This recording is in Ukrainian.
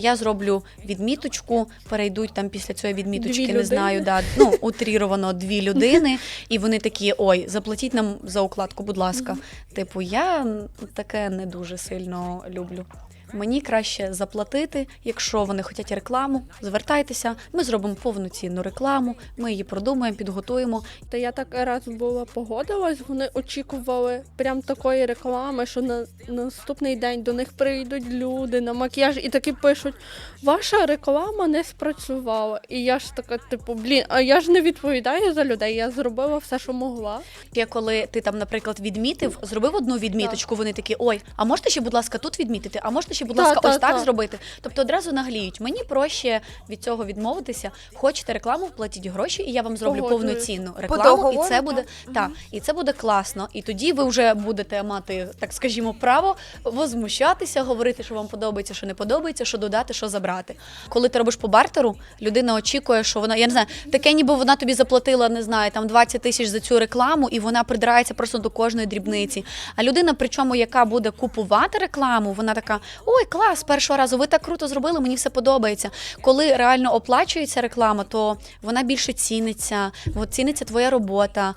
Я зроблю відміточку, перейдуть там після цієї відміточки, Дві не знаю, да, ну утріровано дві людини, і вони такі: ой, заплатіть нам за укладку, будь ласка. Типу, я таке не дуже сильно люблю. Мені краще заплатити, якщо вони хочуть рекламу, звертайтеся, ми зробимо повноцінну рекламу, ми її продумаємо, підготуємо. Та я так раз була погодилась, вони очікували прям такої реклами, що на наступний день до них прийдуть люди на макіяж і такі пишуть: ваша реклама не спрацювала. І я ж така, типу, блін, а я ж не відповідаю за людей. Я зробила все, що могла. Ще коли ти там, наприклад, відмітив, зробив одну відміточку, вони такі: ой, а можете ще, будь ласка, тут відмітити? А можете ще, будь Та, ласка, та, ось так та. зробити? Тобто одразу нагліють. Мені проще від цього відмовитися. Хочете рекламу, платіть гроші, і я вам зроблю Погоджуюсь. повноцінну По рекламу, договору, і це буде так? та, і це буде класно. І тоді ви вже будете мати, так скажімо, право возмущатися, говорити, що вам подобається, що не подобається, що додати, що забрати. Коли ти робиш по бартеру, людина очікує, що вона, я не знаю, таке, ніби вона тобі заплатила, не знаю, там 20 тисяч за цю рекламу, і вона придирається просто до кожної дрібниці. А людина, причому, яка буде купувати рекламу, вона така: ой, клас, першого разу, ви так круто зробили, мені все подобається. Коли реально оплачується реклама, то вона більше ціниться, ціниться твоя робота.